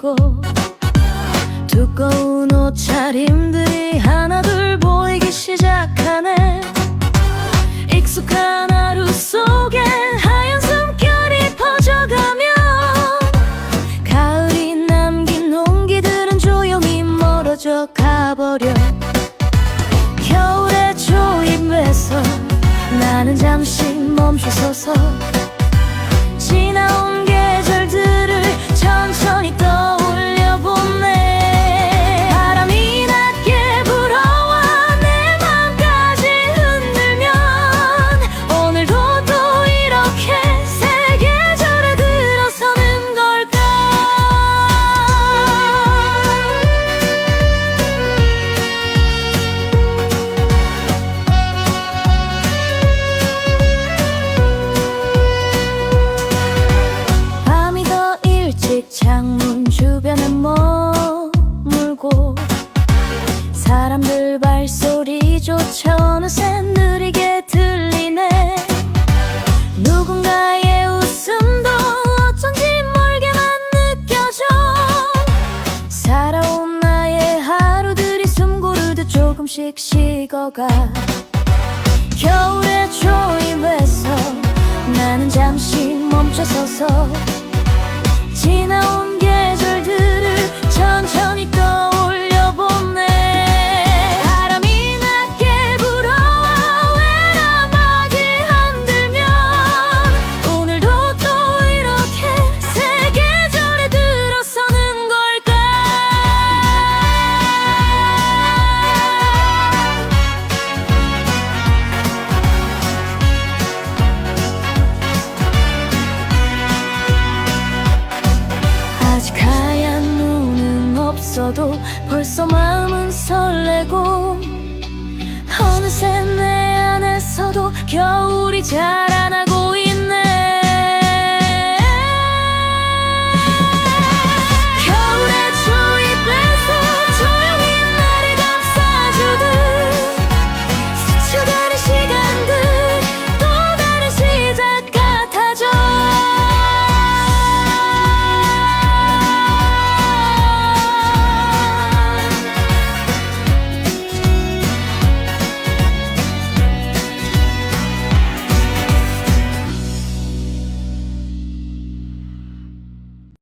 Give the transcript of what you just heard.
물고 두꺼운 옷차림들이 하나 둘 보이기 시작하네. 익숙한 하루 속에 하얀 숨결이 퍼져가면 가을이 남긴 온기들은 조용히 멀어져 가버려. 겨울에 조입해서 나는 잠시 멈춰서서 조금씩 식어가 겨울에 조입해서 나는 잠시 멈춰서서 지나온 계 없어도 벌써 마음은 설레고 어느새 내 안에서도 겨울이 자라나고